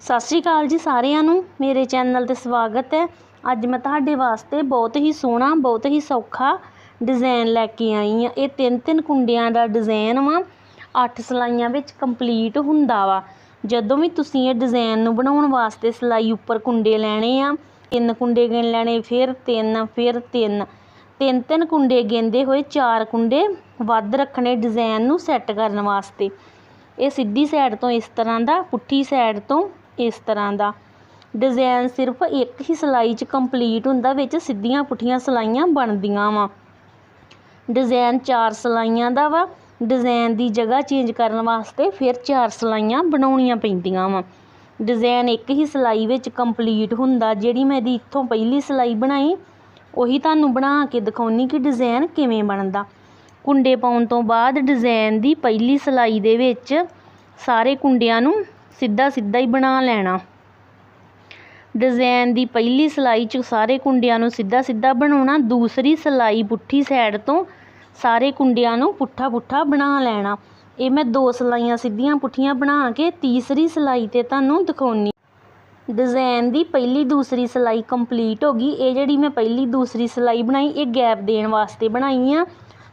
ਸਤਿ ਸ਼੍ਰੀ ਅਕਾਲ ਜੀ ਸਾਰਿਆਂ ਨੂੰ। ਮੇਰੇ ਚੈਨਲ 'ਤੇ ਸਵਾਗਤ ਹੈ। ਅੱਜ ਮੈਂ ਤੁਹਾਡੇ ਵਾਸਤੇ ਬਹੁਤ ਹੀ ਸੋਹਣਾ, ਬਹੁਤ ਹੀ ਸੌਖਾ ਡਿਜ਼ਾਈਨ ਲੈ ਕੇ ਆਈ ਹਾਂ। ਇਹ ਤਿੰਨ ਤਿੰਨ ਕੁੰਡਿਆਂ ਦਾ ਡਿਜ਼ਾਈਨ ਵਾ। ਅੱਠ ਸਿਲਾਈਆਂ ਵਿੱਚ ਕੰਪਲੀਟ ਹੁੰਦਾ ਵਾ। ਜਦੋਂ ਵੀ ਤੁਸੀਂ ਇਹ ਡਿਜ਼ਾਈਨ ਨੂੰ ਬਣਾਉਣ ਵਾਸਤੇ ਸਿਲਾਈ ਉੱਪਰ ਕੁੰਡੇ ਲੈਣੇ ਆ, ਤਿੰਨ ਕੁੰਡੇ ਗਿਣ ਲੈਣੇ, ਫਿਰ ਤਿੰਨ ਫਿਰ ਤਿੰਨ। ਤਿੰਨ ਤਿੰਨ ਕੁੰਡੇ ਗਿਣਦੇ ਹੋਏ ਚਾਰ ਕੁੰਡੇ ਵੱਧ ਰੱਖਣੇ ਡਿਜ਼ਾਈਨ ਨੂੰ ਸੈੱਟ ਕਰਨ ਵਾਸਤੇ। ਇਹ ਸਿੱਧੀ ਸਾਈਡ ਤੋਂ ਇਸ ਤਰ੍ਹਾਂ ਦਾ, ਪੁੱਠੀ ਸਾਈਡ ਤੋਂ ਇਸ ਤਰ੍ਹਾਂ ਦਾ। ਡਿਜ਼ਾਈਨ ਸਿਰਫ ਇੱਕ ਹੀ ਸਿਲਾਈ 'ਚ ਕੰਪਲੀਟ ਹੁੰਦਾ, ਵਿੱਚ ਸਿੱਧੀਆਂ ਪੁੱਠੀਆਂ ਸਿਲਾਈਆਂ ਬਣਦੀਆਂ ਵਾ। ਡਿਜ਼ਾਈਨ ਚਾਰ ਸਿਲਾਈਆਂ ਦਾ ਵਾ। ਡਿਜ਼ਾਈਨ ਦੀ ਜਗ੍ਹਾ ਚੇਂਜ ਕਰਨ ਵਾਸਤੇ ਫਿਰ ਚਾਰ ਸਿਲਾਈਆਂ ਬਣਾਉਣੀਆਂ ਪੈਂਦੀਆਂ ਵਾ। ਡਿਜ਼ਾਈਨ ਇੱਕ ਹੀ ਸਿਲਾਈ ਵਿੱਚ ਕੰਪਲੀਟ ਹੁੰਦਾ, ਜਿਹੜੀ ਮੈਂ ਇਹਦੀ ਇੱਥੋਂ ਪਹਿਲੀ ਸਿਲਾਈ ਬਣਾਈ, ਉਹੀ ਤੁਹਾਨੂੰ ਬਣਾ ਕੇ ਦਿਖਾਉਣੀ ਕਿ ਡਿਜ਼ਾਈਨ ਕਿਵੇਂ ਬਣਦਾ। ਕੁੰਡੇ ਪਾਉਣ ਤੋਂ ਬਾਅਦ ਡਿਜ਼ਾਈਨ ਦੀ ਪਹਿਲੀ ਸਿਲਾਈ ਦੇ ਵਿੱਚ ਸਾਰੇ ਕੁੰਡਿਆਂ ਨੂੰ ਸਿੱਧਾ ਸਿੱਧਾ ਹੀ ਬਣਾ ਲੈਣਾ। ਡਿਜ਼ਾਈਨ ਦੀ ਪਹਿਲੀ ਸਿਲਾਈ 'ਚ ਸਾਰੇ ਕੁੰਡਿਆਂ ਨੂੰ ਸਿੱਧਾ ਸਿੱਧਾ ਬਣਾਉਣਾ, ਦੂਸਰੀ ਸਿਲਾਈ ਪੁੱਠੀ ਸਾਈਡ ਤੋਂ ਸਾਰੇ ਕੁੰਡਿਆਂ ਨੂੰ ਪੁੱਠਾ ਪੁੱਠਾ ਬਣਾ ਲੈਣਾ। ਇਹ ਮੈਂ ਦੋ ਸਿਲਾਈਆਂ ਸਿੱਧੀਆਂ ਪੁੱਠੀਆਂ ਬਣਾ ਕੇ ਤੀਸਰੀ ਸਿਲਾਈ 'ਤੇ ਤੁਹਾਨੂੰ ਦਿਖਾਉਣੀ। ਡਿਜ਼ਾਈਨ ਦੀ ਪਹਿਲੀ ਦੂਸਰੀ ਸਿਲਾਈ ਕੰਪਲੀਟ ਹੋ ਗਈ। ਇਹ ਜਿਹੜੀ ਮੈਂ ਪਹਿਲੀ ਦੂਸਰੀ ਸਿਲਾਈ ਬਣਾਈ, ਇਹ ਗੈਪ ਦੇਣ ਵਾਸਤੇ ਬਣਾਈ ਆ।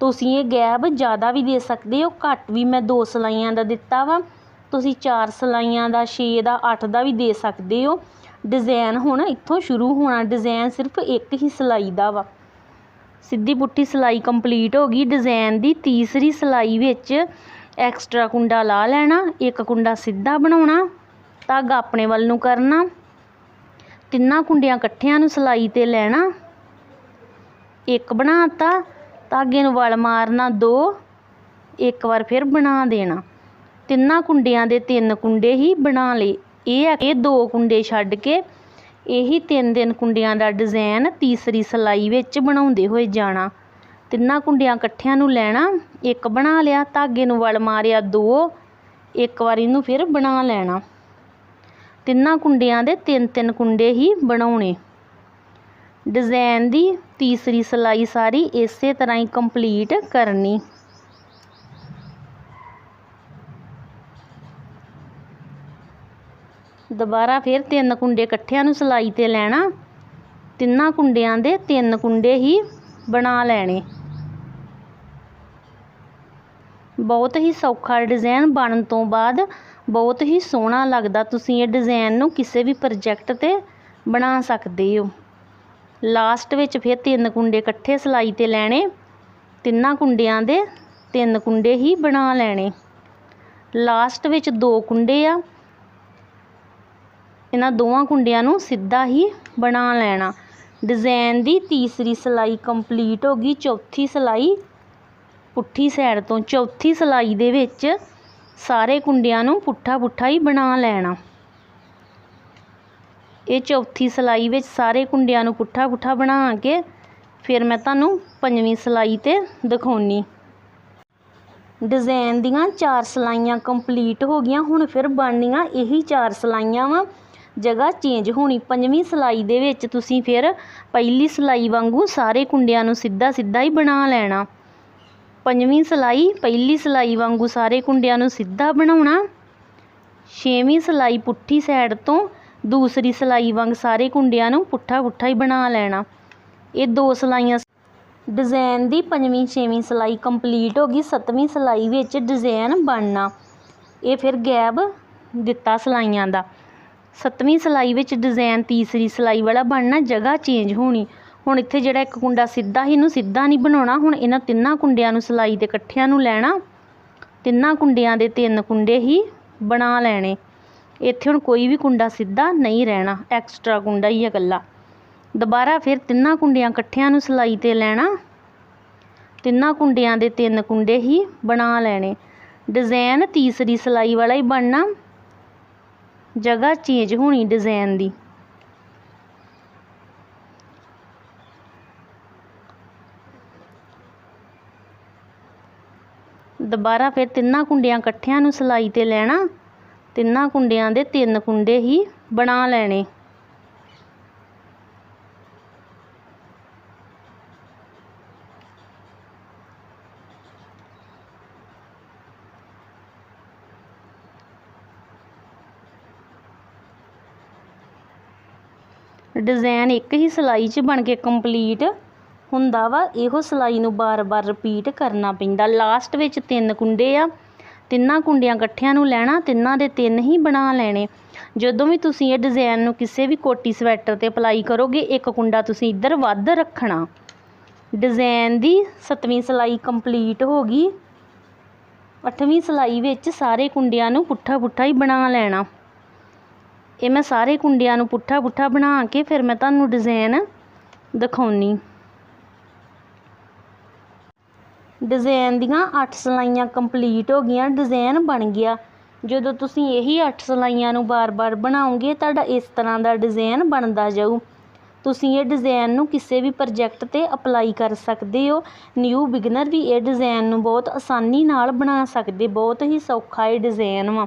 ਤੁਸੀਂ ਇਹ ਗੈਪ ਜ਼ਿਆਦਾ ਵੀ ਦੇ ਸਕਦੇ ਹੋ, ਘੱਟ ਵੀ ਮੈਂ ਦੋ ਸਿਲਾਈਆਂ ਦਾ ਦਿੱਤਾ ਵਾ। ਤੁਸੀਂ ਚਾਰ ਸਿਲਾਈਆਂ ਦਾ 6 ਦਾ 8 ਦਾ ਵੀ ਦੇ ਸਕਦੇ ਹੋ। ਡਿਜ਼ਾਈਨ ਹੁਣ ਇੱਥੋਂ ਸ਼ੁਰੂ ਹੋਣਾ। ਡਿਜ਼ਾਈਨ ਸਿਰਫ ਇੱਕ ਹੀ ਸਿਲਾਈ ਦਾ ਵਾ। ਸਿੱਧੀ ਪੁੱਠੀ ਸਿਲਾਈ ਕੰਪਲੀਟ ਹੋ ਗਈ। ਡਿਜ਼ਾਈਨ ਦੀ ਤੀਸਰੀ ਸਿਲਾਈ ਵਿੱਚ ਐਕਸਟਰਾ ਕੁੰਡਾ ਲਾ ਲੈਣਾ, ਇੱਕ ਕੁੰਡਾ ਸਿੱਧਾ ਬਣਾਉਣਾ, ਧਾਗਾ ਆਪਣੇ ਵੱਲ ਨੂੰ ਕਰਨਾ, ਤਿੰਨਾਂ ਕੁੰਡਿਆਂ ਇਕੱਠਿਆਂ ਨੂੰ ਸਿਲਾਈ ਤੇ ਲੈਣਾ, ਇੱਕ ਬਣਾਤਾ, ਧਾਗੇ ਨੂੰ ਵਲ ਮਾਰਨਾ ਦੋ, ਇੱਕ ਵਾਰ ਫਿਰ ਬਣਾ ਦੇਣਾ। ਤਿੰਨਾਂ ਕੁੰਡਿਆਂ ਦੇ ਤਿੰਨ ਕੁੰਡੇ ਹੀ ਬਣਾ ਲਏ। ਇਹ ਹੈ ਇਹ ਦੋ ਕੁੰਡੇ ਛੱਡ ਕੇ ਇਹੀ ਤਿੰਨ ਤਿੰਨ ਕੁੰਡਿਆਂ ਦਾ ਡਿਜ਼ਾਈਨ ਤੀਸਰੀ ਸਿਲਾਈ ਵਿੱਚ ਬਣਾਉਂਦੇ ਹੋਏ ਜਾਣਾ। ਤਿੰਨਾਂ ਕੁੰਡਿਆਂ ਇਕੱਠਿਆਂ ਨੂੰ ਲੈਣਾ, ਇੱਕ ਬਣਾ ਲਿਆ, ਧਾਗੇ ਨੂੰ ਵਲ ਮਾਰਿਆ ਦੋ, ਇੱਕ ਵਾਰ ਇਹਨੂੰ ਫਿਰ ਬਣਾ ਲੈਣਾ। ਤਿੰਨਾਂ ਕੁੰਡਿਆਂ ਦੇ ਤਿੰਨ ਤਿੰਨ ਕੁੰਡੇ ਹੀ ਬਣਾਉਣੇ। ਡਿਜ਼ਾਈਨ ਦੀ ਤੀਸਰੀ ਸਿਲਾਈ ਸਾਰੀ ਇਸੇ ਤਰ੍ਹਾਂ ਹੀ ਕੰਪਲੀਟ ਕਰਨੀ। ਦੁਬਾਰਾ ਫਿਰ ਤਿੰਨ ਕੁੰਡੇ ਇਕੱਠਿਆਂ ਨੂੰ ਸਿਲਾਈ ਤੇ ਲੈਣਾ। ਤਿੰਨਾਂ ਕੁੰਡਿਆਂ ਦੇ ਤਿੰਨ ਕੁੰਡੇ ਹੀ ਬਣਾ ਲੈਣੇ। ਬਹੁਤ ਹੀ ਸੌਖਾ ਡਿਜ਼ਾਈਨ ਬਣਨ ਤੋਂ ਬਾਅਦ ਬਹੁਤ ਹੀ ਸੋਹਣਾ ਲੱਗਦਾ। ਤੁਸੀਂ ਇਹ ਡਿਜ਼ਾਈਨ ਨੂੰ ਕਿਸੇ ਵੀ ਪ੍ਰੋਜੈਕਟ ਤੇ ਬਣਾ ਸਕਦੇ ਹੋ। ਲਾਸਟ ਵਿੱਚ ਫਿਰ ਤਿੰਨ ਕੁੰਡੇ ਇਕੱਠੇ ਸਿਲਾਈ ਤੇ ਲੈਣੇ। ਤਿੰਨਾਂ ਕੁੰਡਿਆਂ ਦੇ ਤਿੰਨ ਕੁੰਡੇ ਹੀ ਬਣਾ ਲੈਣੇ। ਲਾਸਟ ਵਿੱਚ ਦੋ ਕੁੰਡੇ ਆ। ਇਹਨਾਂ ਦੋਵਾਂ ਕੁੰਡਿਆਂ ਨੂੰ ਸਿੱਧਾ ਹੀ ਬਣਾ ਲੈਣਾ। ਡਿਜ਼ਾਈਨ ਦੀ ਤੀਸਰੀ ਸਿਲਾਈ ਕੰਪਲੀਟ ਹੋ ਗਈ। ਚੌਥੀ ਸਿਲਾਈ ਪੁੱਠੀ ਸਾਈਡ ਤੋਂ। ਚੌਥੀ ਸਿਲਾਈ ਦੇ ਵਿੱਚ ਸਾਰੇ ਕੁੰਡਿਆਂ ਨੂੰ ਪੁੱਠਾ ਪੁੱਠਾ ਹੀ ਬਣਾ ਲੈਣਾ। ਇਹ ਚੌਥੀ ਸਿਲਾਈ ਵਿੱਚ ਸਾਰੇ ਕੁੰਡਿਆਂ ਨੂੰ ਪੁੱਠਾ ਪੁੱਠਾ ਬਣਾ ਕੇ ਫਿਰ ਮੈਂ ਤੁਹਾਨੂੰ ਪੰਜਵੀਂ ਸਿਲਾਈ ਤੇ ਦਿਖਾਉਣੀ। ਡਿਜ਼ਾਈਨ ਦੀਆਂ ਚਾਰ ਸਿਲਾਈਆਂ ਕੰਪਲੀਟ ਹੋ ਗਈਆਂ। ਹੁਣ ਫਿਰ ਬਣਨੀਆਂ ਇਹੀ ਚਾਰ ਸਿਲਾਈਆਂ ਵਾ। ਜਗ੍ਹਾ ਚੇਂਜ ਹੋਣੀ। ਪੰਜਵੀਂ ਸਿਲਾਈ ਦੇ ਵਿੱਚ ਤੁਸੀਂ ਫਿਰ ਪਹਿਲੀ ਸਿਲਾਈ ਵਾਂਗੂ ਸਾਰੇ ਕੁੰਡਿਆਂ ਨੂੰ ਸਿੱਧਾ ਸਿੱਧਾ ਹੀ ਬਣਾ ਲੈਣਾ। ਪੰਜਵੀਂ ਸਿਲਾਈ, ਪਹਿਲੀ ਸਿਲਾਈ ਵਾਂਗੂ ਸਾਰੇ ਕੁੰਡਿਆਂ ਨੂੰ ਸਿੱਧਾ ਬਣਾਉਣਾ। ਛੇਵੀਂ ਸਿਲਾਈ ਪੁੱਠੀ ਸਾਈਡ ਤੋਂ ਦੂਸਰੀ ਸਿਲਾਈ ਵਾਂਗ ਸਾਰੇ ਕੁੰਡਿਆਂ ਨੂੰ ਪੁੱਠਾ ਪੁੱਠਾ ਹੀ ਬਣਾ ਲੈਣਾ। ਇਹ ਦੋ ਸਿਲਾਈਆਂ ਡਿਜ਼ਾਈਨ ਦੀ ਪੰਜਵੀਂ, ਛੇਵੀਂ ਸਿਲਾਈ ਕੰਪਲੀਟ ਹੋ ਗਈ। ਸੱਤਵੀਂ ਸਿਲਾਈ ਵਿੱਚ ਡਿਜ਼ਾਈਨ ਬਣਨਾ। ਇਹ ਫਿਰ ਗੈਬ ਦਿੱਤਾ ਸਿਲਾਈਆਂ ਦਾ। ਸੱਤਵੀਂ ਸਿਲਾਈ ਵਿੱਚ ਡਿਜ਼ਾਈਨ ਤੀਸਰੀ ਸਿਲਾਈ ਵਾਲਾ ਬਣਨਾ ਜਗ੍ਹਾ ਚੇਂਜ ਹੋਣੀ। ਹੁਣ ਇੱਥੇ ਜਿਹੜਾ ਇੱਕ ਕੁੰਡਾ ਸਿੱਧਾ ਹੀ ਇਹਨੂੰ ਸਿੱਧਾ ਨਹੀਂ ਬਣਾਉਣਾ, ਹੁਣ ਇਹਨਾਂ ਤਿੰਨਾਂ ਕੁੰਡਿਆਂ ਨੂੰ ਸਿਲਾਈ ਦੇ ਇਕੱਠਿਆਂ ਨੂੰ ਲੈਣਾ, ਤਿੰਨਾਂ ਕੁੰਡਿਆਂ ਦੇ ਤਿੰਨ ਕੁੰਡੇ ਹੀ ਬਣਾ ਲੈਣੇ। ਇੱਥੇ ਹੁਣ ਕੋਈ ਵੀ ਕੁੰਡਾ ਸਿੱਧਾ ਨਹੀਂ ਰਹਿਣਾ ਐਕਸਟਰਾ ਕੁੰਡਾ ਹੀ ਹੈ ਇਕੱਲਾ। ਦੁਬਾਰਾ ਫਿਰ ਤਿੰਨਾਂ ਕੁੰਡਿਆਂ ਇਕੱਠਿਆਂ ਨੂੰ ਸਿਲਾਈ ਤੇ ਲੈਣਾ, ਤਿੰਨਾਂ ਕੁੰਡਿਆਂ ਦੇ ਤਿੰਨ ਕੁੰਡੇ ਹੀ ਬਣਾ ਲੈਣੇ। ਡਿਜ਼ਾਈਨ ਤੀਸਰੀ ਸਿਲਾਈ ਵਾਲਾ ਹੀ ਬਣਨਾ। ਜਗ੍ਹਾ ਚੇਂਜ ਹੋਣੀ ਡਿਜ਼ਾਈਨ ਦੀ। ਦੁਬਾਰਾ ਫਿਰ ਤਿੰਨਾਂ ਕੁੰਡਿਆਂ ਇਕੱਠਿਆਂ ਨੂੰ ਸਿਲਾਈ ਤੇ ਲੈਣਾ, ਤਿੰਨਾਂ ਕੁੰਡਿਆਂ ਦੇ ਤਿੰਨ ਕੁੰਡੇ ਹੀ ਬਣਾ ਲੈਣੇ। ਡਿਜ਼ਾਈਨ ਇੱਕ ਹੀ ਸਿਲਾਈ 'ਚ ਬਣ ਕੇ ਕੰਪਲੀਟ ਹੁੰਦਾ ਵਾ, ਇਹੋ ਸਿਲਾਈ ਨੂੰ ਬਾਰ-ਬਾਰ ਰਿਪੀਟ ਕਰਨਾ ਪੈਂਦਾ। ਲਾਸਟ ਵਿੱਚ ਤਿੰਨ ਕੁੰਡੇ ਆ, ਤਿੰਨਾਂ ਕੁੰਡਿਆਂ ਇਕੱਠਿਆਂ ਨੂੰ ਲੈਣਾ, ਤਿੰਨਾਂ ਦੇ ਤਿੰਨ ਹੀ ਬਣਾ ਲੈਣੇ। ਜਦੋਂ ਵੀ ਤੁਸੀਂ ਇਹ ਡਿਜ਼ਾਈਨ ਨੂੰ ਕਿਸੇ ਵੀ ਕੋਟੀ ਸਵੈਟਰ ਤੇ ਅਪਲਾਈ ਕਰੋਗੇ, ਇੱਕ ਕੁੰਡਾ ਤੁਸੀਂ ਇੱਧਰ ਵੱਧ ਰੱਖਣਾ। ਡਿਜ਼ਾਈਨ ਦੀ ਸੱਤਵੀਂ ਸਿਲਾਈ ਕੰਪਲੀਟ ਹੋ ਗਈ। ਅੱਠਵੀਂ ਸਿਲਾਈ ਵਿੱਚ ਸਾਰੇ ਕੁੰਡਿਆਂ ਨੂੰ ਪੁੱਠਾ ਪੁੱਠਾ ਹੀ ਬਣਾ ਲੈਣਾ। ਇਹ ਮੈਂ ਸਾਰੇ ਕੁੰਡਿਆਂ ਨੂੰ ਪੁੱਠਾ ਪੁੱਠਾ ਬਣਾ ਕੇ ਫਿਰ ਮੈਂ ਤੁਹਾਨੂੰ ਡਿਜ਼ਾਈਨ ਦਿਖਾਉਣੀ। ਡਿਜ਼ਾਈਨ ਦੀਆਂ 8 ਸਿਲਾਈਆਂ ਕੰਪਲੀਟ ਹੋ ਗਈਆਂ ਡਿਜ਼ਾਈਨ ਬਣ ਗਿਆ। ਜਦੋਂ ਤੁਸੀਂ ਇਹੀ 8 ਸਿਲਾਈਆਂ ਨੂੰ ਬਾਰ-ਬਾਰ ਬਣਾਓਗੇ, ਤੁਹਾਡਾ ਇਸ ਤਰ੍ਹਾਂ ਦਾ ਡਿਜ਼ਾਈਨ ਬਣਦਾ ਜਾਊ। ਤੁਸੀਂ ਇਹ ਡਿਜ਼ਾਈਨ ਨੂੰ ਕਿਸੇ ਵੀ ਪ੍ਰੋਜੈਕਟ ਤੇ ਅਪਲਾਈ ਕਰ ਸਕਦੇ ਹੋ। ਨਿਊ ਬਿਗਨਰ ਵੀ ਇਹ ਡਿਜ਼ਾਈਨ ਨੂੰ ਬਹੁਤ ਆਸਾਨੀ ਨਾਲ ਬਣਾ ਸਕਦੇ, ਬਹੁਤ ਹੀ ਸੌਖਾ ਇਹ ਡਿਜ਼ਾਈਨ ਵਾ।